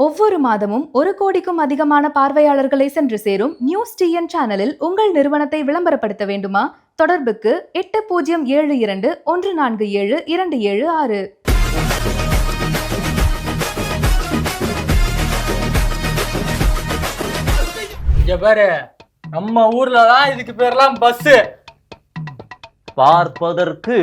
ஒவ்வொரு மாதமும் ஒரு கோடிக்கும் அதிகமான பார்வையாளர்களை சென்று சேரும் நியூஸ் டிஎன் சேனலில் உங்கள் நிறுவனத்தை விளம்பரப்படுத்த வேண்டுமா? தொடர்புக்கு எட்டு பூஜ்ஜியம் ஏழு இரண்டு ஒன்று நான்கு ஏழு இரண்டு ஏழு ஆறு. பாரு நம்ம ஊர்ல தான் இதுக்கு பேர்லாம் பஸ் பார்ப்பதற்கு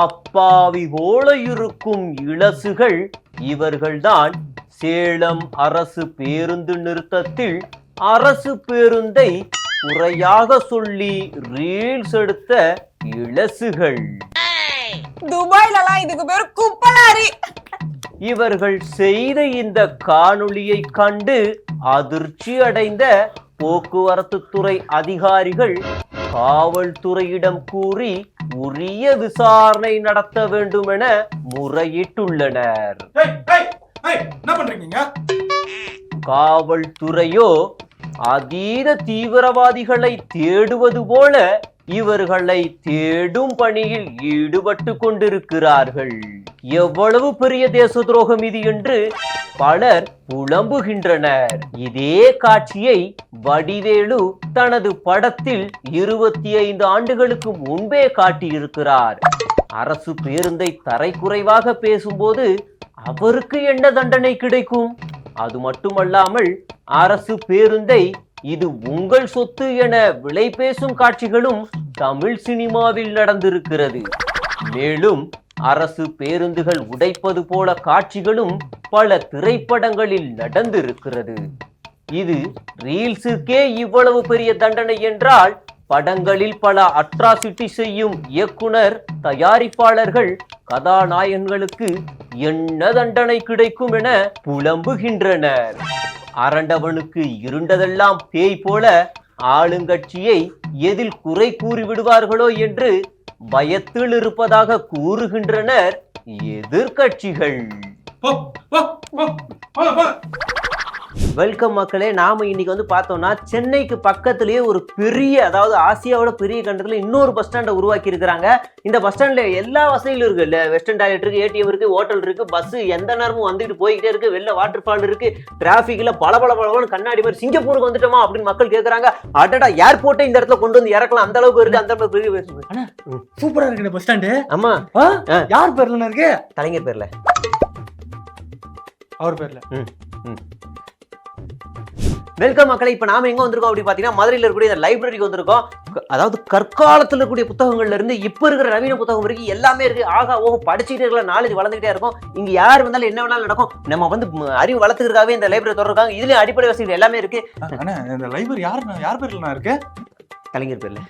அப்பாவி போல இருக்கும் இளசுகள் இவர்கள்தான் சேலம் அரசு பேருந்து நிறுத்தத்தில் அரசு பேருந்தை குறையாக சொல்லி ரீல்ஸ் எடுத்த இளசுகள். துபாய்லலாம் இதுக்கு பேரு குப்பலாரி. இவர்கள் செய்த இந்த காணொளியை கண்டு அதிர்ச்சி அடைந்த போக்குவரத்து துறை அதிகாரிகள் காவல்துறையிடம் கூறி உரிய விசாரணை நடத்த வேண்டும் என முறையிட்டுள்ளனர் என்ன பண்றீங்க? காவல்துறையோ அதீத தீவிரவாதிகளை தேடுவது போல இவர்களை தேடும் பணியில் ஈடுபட்டு கொண்டிருக்கிறார்கள். எவ்வளவு பெரிய தேச துரோகம் இது என்று பலர் புலம்புகின்றனர். இதே காட்சியை வடிவேலு தனது படத்தில் இருபத்தி ஐந்து ஆண்டுகளுக்கு முன்பே காட்டியிருக்கிறார். அரசு பேருந்தை தரைக்குறைவாக பேசும்போது அவருக்கு என்ன தண்டனை கிடைக்கும்? அது மட்டுமல்லாமல் அரசு பேருந்தை இது உங்கள் சொத்து என விலை பேசும் காட்சிகளும் தமிழ் சினிமாவில் நடந்திருக்கிறது. மேலும் அரசு பேருந்துகள் உடைப்பது போல காட்சிகளும் பல திரைப்படங்களில் நடந்திருக்கிறது. இது ரீல்ஸுக்கே இவ்வளவு பெரிய தண்டனை என்றால் படங்களில் பல அட்ராசிட்டி செய்யும் இயக்குனர் தயாரிப்பாளர்கள் கதாநாயகன்களுக்கு என்ன தண்டனை கிடைக்கும் என புலம்புகின்றனர். அரண்டவனுக்கு இருண்டதெல்லாம் பேய் போல ஆளுங்கட்சியை எதில் குறை கூறிவிடுவார்களோ என்று பயத்தில் இருப்பதாக கூறுகின்றனர் எதிர்கட்சிகள் வெல்கம் மக்களே நாம இன்னைக்கு வந்து பார்த்தோம்னா சென்னைக்கு பக்கத்திலேயே ஒரு பெரிய அதாவது ஆசியாவோட பெரிய கண்டத்துல இன்னொரு பஸ் ஸ்டாண்டை உருவாக்கி இருக்கிறாங்க. இந்த பஸ் ஸ்டாண்ட்ல எல்லா வசதிகளும் இருக்கு. இல்ல வெஸ்டர்ன் டாய்லெட் இருக்கு ஏடிஎம் இருக்கு ஹோட்டல் இருக்கு பஸ் எந்த நேரமும் வந்துட்டு போய்கிட்டே இருக்கு. வெளில வாட்டர் ஃபால் இருக்கு டிராபிக்ல பல பல பல கண்ணாடி மாதிரி சிங்கப்பூருக்கு வந்துட்டோமா அப்படின்னு மக்கள் கேக்குறாங்க. அடடா ஏர்போர்ட்டை இந்த இடத்துல கொண்டு வந்து இறக்கலாம். அந்த அளவுக்கு இருக்கு அந்த அளவுக்கு பெரிய சூப்பரா இருக்கு பஸ் ஸ்டாண்டு ஆமா. யார் பேர்ல இருக்கு? கலைஞர் பேர்ல. அவர் பேர்ல. வெல்கம் மக்களை இப்ப நாம எங்க வந்திருக்கோம் அப்படி பாத்தீங்கன்னா மதுரையில இருக்கக்கூடிய இந்த லைப்ரரிக்கு வந்திருக்கோம். அதாவது கற்காலத்துல இருக்கக்கூடிய புத்தகங்கள்ல இருந்து இப்ப இருக்கிற நவீன புத்தகம் வரைக்கும் எல்லாமே இருக்கு. ஆகா ஓஹோ படிச்சுட்டே இருக்கலாம் நாலேஜ் வளர்ந்துகிட்டே இருக்கும். இங்க யார் வந்தாலும் என்ன வேணாலும் நடக்கும். நம்ம வந்து அறிவு வளர்த்துக்கிறதுக்காகவே இந்த லைப்ரரி திறக்காங்க இதுலயும் அடிப்படை வசதிகள் எல்லாமே இருக்கு. இந்த லைப்ரரி யார் யார் பேர்ல நான் இருக்கு? கலைஞர் பேர்ல.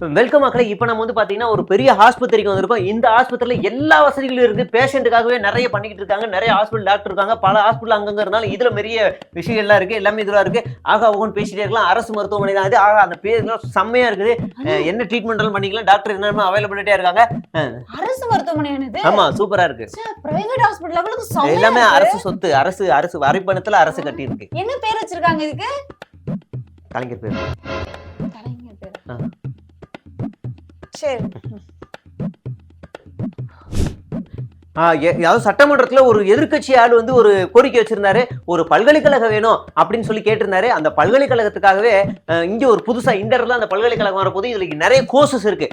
வெல்கம் மக்களை இப்போ நம்ம வந்து பாத்தீங்கன்னா ஒரு பெரிய ஆஸ்பத்திரிக்கு வந்திருக்கோம். இந்த ஆஸ்பத்திரியில எல்லா வசதிகளும் இருக்கு. பேஷண்ட்டுக்காகவே நிறைய பண்ணிக்கிட்டு இருக்காங்க. நிறைய ஹாஸ்பிட்டல் டாக்டர் இருக்காங்க. பல ஹாஸ்பிட்டல் அங்கங்க இருந்தாலும் இதுல பெரிய விஷயங்கள்லாம் இருக்கு. எல்லாமே இதுல இருக்கு. ஆகா ஒவ்வொன்று பேசிட்டே இருக்கலாம். அரசு மருத்துவமனை தான் இது ஆகா அந்த பேர்லாம் செம்மையா இருக்குது. என்ன ட்ரீட்மெண்ட் பண்ணிக்கலாம். டாக்டர் என்னென்ன அவைலபிலிட்டியா இருக்காங்க. அரசு மருத்துவமனை ஆமா சூப்பரா இருக்கு. எல்லாமே. அரசு சொத்து. அரசு அரசு வரைபணத்துல அரசு கட்டி இருக்கு என்ன பேர் வச்சிருக்காங்க இதுக்கு? கலைஞர் பேர். கலைஞர் பேர். ஆ. சரி. ஏதாவது அதாவது சட்டமன்றத்துல ஒரு எதிர்க்கட்சி ஆள் வந்து ஒரு கோரிக்கை வச்சிருந்தாரு. ஒரு பல்கலைக்கழகம் வேணும் அப்படின்னு சொல்லி கேட்டிருந்தாரு. அந்த பல்கலைக்கழகத்துக்காகவே இங்கே ஒரு புதுசா இண்டர்ல அந்த பல்கலைக்கழகம் வரப்போது இதில் நிறைய கோர்சஸ் இருக்கு.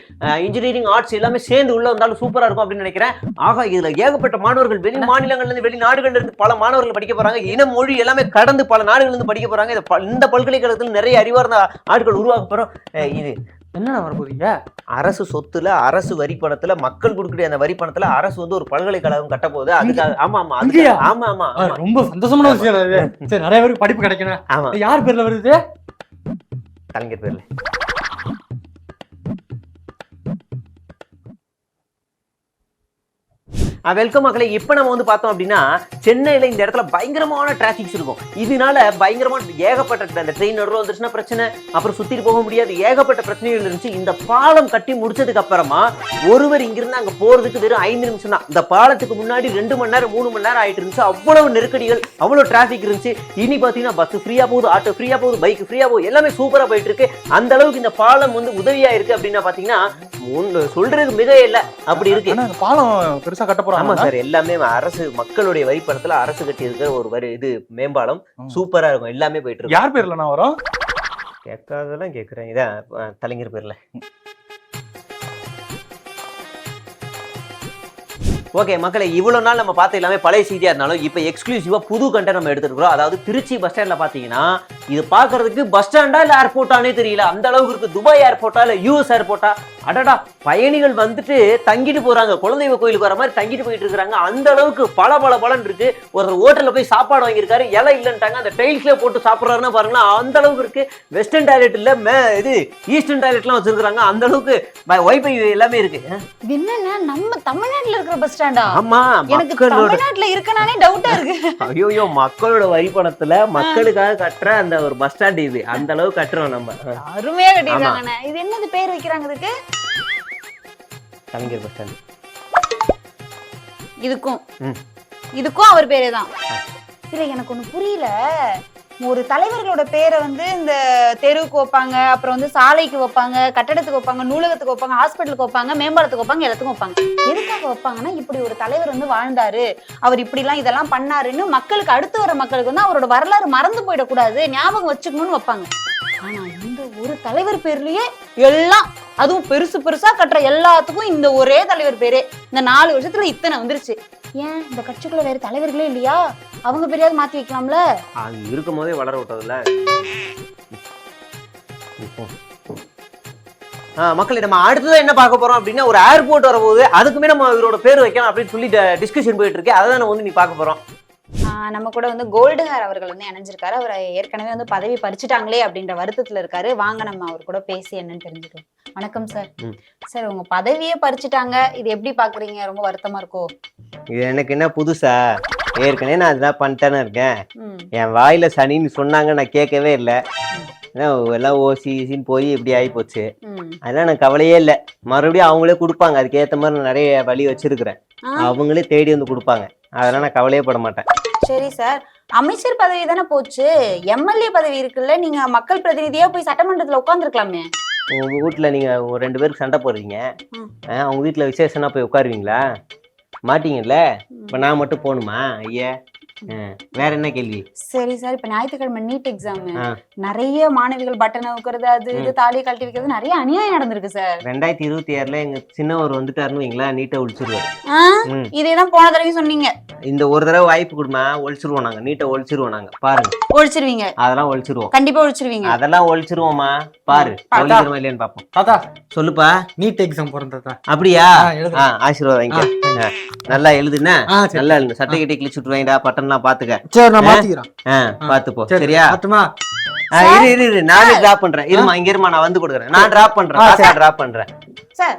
இன்ஜினியரிங் ஆர்ட்ஸ் எல்லாமே சேர்ந்து உள்ள வந்தாலும் சூப்பராக இருக்கும் அப்படின்னு நினைக்கிறேன். ஆகா இதுல ஏகப்பட்ட மாணவர்கள் வெளி மாநிலங்கள்லேருந்து வெளி வெளிநாடுகள்ல இருந்து பல மாணவர்கள் படிக்க போறாங்க. இன மொழி எல்லாமே கடந்து பல நாடுகள்ல இருந்து படிக்க போறாங்க. இந்த பல்கலைக்கழகத்தில் இந்த பல்கலைக்கழகத்துல நிறைய அறிவார்ந்த ஆட்கள் உருவாக்க இது என்னடா வர போறீங்க? அரசு சொத்துல அரசு வரி பணத்துல மக்கள் கொடுக்கக்கூடிய அந்த வரி பணத்துல அரசு வந்து ஒரு பல்கலைக்கழகம் கட்ட போகுது. அதுக்காக ஆமா ஆமா இங்கேயா? ஆமா ஆமா ரொம்ப சந்தோஷமான விஷயம் அது. நிறைய பேருக்கு படிப்பு கிடைக்கணும். ஆமா. யார் பேர்ல வருது? கலைஞர் பேர்ல. வெல்கம் மக்களை. இப்போ நம்ம வந்து பார்த்தோம் அப்படின்னா சென்னையில இந்த இடத்துல பயங்கரமான டிராஃபிக்ஸ் இருக்கும். இதனால பயங்கரமான ஏகப்பட்ட அந்த ட்ரெயின் நடுவில் வந்துருச்சுன்னா பிரச்சனை. அப்புறம் சுற்றிட்டு போக முடியாது. ஏகப்பட்ட பிரச்சனைகள் இருந்துச்சு. இந்த பாலம் கட்டி முடிச்சதுக்கு அப்புறமா ஒருவர் இங்கிருந்து அங்க போறதுக்கு வெறும் ஐந்து நிமிஷம் தான். இந்த பாலத்துக்கு முன்னாடி ரெண்டு மணி நேரம் மூணு மணி நேரம் ஆயிட்டு இருந்துச்சு. அவ்வளவு நெருக்கடிகள் அவ்வளோ டிராஃபிக் இருந்துச்சு. இனி பாத்தீங்கன்னா பஸ் ஃப்ரீயா போகுது ஆட்டோ ஃப்ரீயா போகுது பைக் ஃப்ரீயாக போகுது. எல்லாமே சூப்பரா போயிட்டு இருக்கு. அந்த அளவுக்கு இந்த பாலம் வந்து உதவியா இருக்கு அப்படின்னா பாத்தீங்கன்னா சொல்றது மிக இல்ல. அப்படி இருக்கு. பாலம் பெருசா கட்ட ஆமா சார் எல்லாமே அரசு மக்களுடைய வரி பணத்துல அரசு கட்டி இருக்கிற ஒரு வரி இது மேம்பாலம். சூப்பரா இருக்கும் எல்லாமே போயிட்டு இருக்கு. யார் பேர்ல நான் வரோம்? கேட்காதெல்லாம் கேக்குறேன். இதான் கலைஞர் பேர்ல. ஓகே மக்களை இவ்வளவு நாள் நம்ம பார்த்த எல்லாமே பழைய செய்தியா இருந்தாலும் இப்போ எக்ஸ்க்ளூசிவா புது கண்டென்ட் நம்ம எடுத்துருக்கோம் அதாவது திருச்சி பஸ் ஸ்டாண்ட்ல பாத்தீங்கன்னா இது பார்க்கிறதுக்கு பஸ் ஸ்டாண்டா இல்ல ஏர்போர்ட்டானே தெரியல. அந்த அளவுக்கு இருக்கு. துபாய் ஏர்போர்ட்டா இல்ல யூஎஸ் ஏர்போர்ட்டா அடடா பயணிகள் வந்துட்டு தங்கிட்டு போறாங்க. குலதெய்வ கோயிலுக்கு வர மாதிரி தங்கிட்டு போயிட்டு இருக்காங்க அந்த அளவுக்கு பல பல பலன் இருக்கு. ஒருத்தர் ஹோட்டல்ல போய் சாப்பாடு வாங்கியிருக்காரு. இலை இல்லைன்ட்டாங்க. அந்த டைல்ஸ்ல போட்டு சாப்பிடுறாருன்னா பாருங்களேன் அந்த அளவுக்கு இருக்கு. வெஸ்டர்ன் டாய்லெட் இல்ல மே இது ஈஸ்டர்ன் டாய்லெட்லாம் வச்சிருக்காங்க அந்த அளவுக்கு வைஃபை எல்லாமே இருக்கு. என்னன்னா? நம்ம தமிழ்நாட்டுல இருக்கிற பஸ் ஸ்டாண்டா ஆமா எனக்கு தமிழ்நாட்டுல இருக்கனானே டவுட்டா இருக்கு. ஐயோ மக்களோட வரி பணத்துல மக்களுக்காக கட்டுற அந்த ஒரு பஸ் ஸ்டாண்ட் இது. அந்த அளவு கட்டுறோம் நம்ம. அருமையா கட்டிருக்காங்கண்ணே இது என்னது பேர் வைக்கிறாங்க இதுக்கு? கலைஞர் பஸ் ஸ்டாண்ட் இதுக்கும். இதுக்கும் அவர் பேரே தான். இல்ல எனக்கு ஒண்ணு புரியல. ஒரு தலைவர்களோட பேரை வந்து இந்த தெருவுக்கு வைப்பாங்க அப்புறம் வந்து சாலைக்கு வைப்பாங்க கட்டடத்துக்கு வைப்பாங்க நூலகத்துக்கு வைப்பாங்க ஹாஸ்பிட்டலுக்கு வைப்பாங்க மேம்பாலத்துக்கு வைப்பாங்க எல்லாத்துக்கும் வைப்பாங்க. எதுக்காக வைப்பாங்கன்னா இப்படி ஒரு தலைவர் வந்து வாழ்ந்தாரு. அவர் இப்படிலாம் இதெல்லாம் பண்ணாருன்னு மக்களுக்கு அடுத்து வர மக்களுக்கு வந்து அவரோட வரலாறு மறந்து போயிடக்கூடாது ஞாபகம் வச்சுக்கணும்னு வைப்பாங்க. ஆனா இந்த ஒரு தலைவர் பேர்லயே எல்லாம் அதுவும் பெருசு பெருசா கட்டுற எல்லாத்துக்கும் இந்த ஒரே தலைவர் பேரு. இந்த நாலு வருஷத்துல இத்தனை வந்துருச்சு. ஏன் இந்த கட்சிக்குள்ள வேற தலைவர்களே இல்லையா? அவங்க பெரியாவது மாத்தி வைக்கலாம்ல? அது இருக்கும் போதே வளர விட்டதுல. மக்களை நம்ம அடுத்ததான் என்ன பார்க்க போறோம் அப்படின்னா ஒரு ஏர்போர்ட் வரப்போகுது அதுக்குமே நம்ம இவரோட பேர் வைக்கலாம் அப்படின்னு சொல்லி டிஸ்கஷன் போயிட்டு இருக்கு. அதை தான் வந்து நீ பார்க்க போறோம். நம்ம கூட வந்து கோல்டுஹார் அவர்கள் வந்து இணைஞ்சிருக்காரு. அவர் ஏற்கனவே வந்து பதவி பறிச்சுட்டாங்களே அப்படின்ற வருத்தத்துல இருக்காரு. வாங்க நம்ம அவர் கூட பேசி என்னன்னு தெரிஞ்சுக்கலாம். வணக்கம் சார். சார் உங்க பதவியே பறிச்சுட்டாங்க. இது எப்படி பாக்குறீங்க? ரொம்ப வருத்தமா இருக்கோ? இது எனக்கு என்ன புதுசா? ஏற்கனவே நான் அதுதான் பண்ணிட்டேன்னு இருக்கேன். என் வாயில சனின்னு சொன்னாங்க நான் கேட்கவே இல்லை. எல்லாம் ஓசி ஈசின்னு போய் இப்படி ஆகி போச்சு. அதெல்லாம் எனக்கு கவலையே இல்லை. மறுபடியும் அவங்களே கொடுப்பாங்க. அதுக்கு ஏற்ற மாதிரி நான் நிறைய வழி வச்சிருக்கிறேன். அவங்களே தேடி வந்து கொடுப்பாங்க. அதெல்லாம் நான் கவலையே பட மாட்டேன். சரி சார். அமைச்சர் பதவி தானே போச்சு. எம்எல்ஏ பதவி இருக்குல்ல நீங்க மக்கள் பிரதிநிதியா போய் சட்டமன்றத்துல உட்காந்துருக்கலாமே உங்க வீட்ல நீங்க ஒரு ரெண்டு பேருக்கு சண்டை போடுறீங்க. அவங்க வீட்ல விசேஷம்னா போய் உட்காருவீங்களா? மாட்டீங்கல்ல? இப்ப நான் மட்டும் போகணுமா ஐயா? வேற என்ன கேள்வி? சரி சார் இப்ப ஞாயிற்றுக்கிழமை நீட் எக்ஸாம். நிறைய மாணவிகள் பட்டனை வைக்கிறது அது இது தாலி கழட்டி வைக்கிறது நிறைய அநியாயம் நடந்திருக்கு சார். ரெண்டாயிரத்தி இருபத்தி ஆறுல எங்க சின்னவர் வந்துட்டாருன்னு வைங்களா நீட்டை ஒழிச்சிருவாரு. இதேதான் போன தடவை சொன்னீங்க. இந்த ஒரு தடவை வாய்ப்பு கொடுமா ஒழிச்சிருவோம் நாங்க. நீட்டை ஒழிச்சிருவோம் நாங்க. பாருங்க. ஒழிச்சிருவீங்க. அதெல்லாம் ஒழிச்சிருவோம். கண்டிப்பா ஒழிச்சிருவீங்க. அதெல்லாம் ஒழிச்சிருவோமா பாரு இல்லையான்னு பாப்போம். தாத்தா சொல்லுப்பா. நீட் எக்ஸாம் போறேன் தாத்தா அப்படியா ஆசீர்வாதம் நல்லா எழுதுன நல்லா எழுது. சட்டை கிட்டே கிழிச்சு விட்டுருவாங்கடா பட்டன்லாம் பாத்துக்க. சரி நான் மாத்திக்கிறேன். ஆ, பாத்து போ சரி சரியா? இரு இரு இரு. நானே டிராப் பண்றேன். இருமா இங்க இருமா நான் வந்து கொடுக்குறேன். நான் டிராப் பண்றேன். டிராப் பண்றேன். சார்.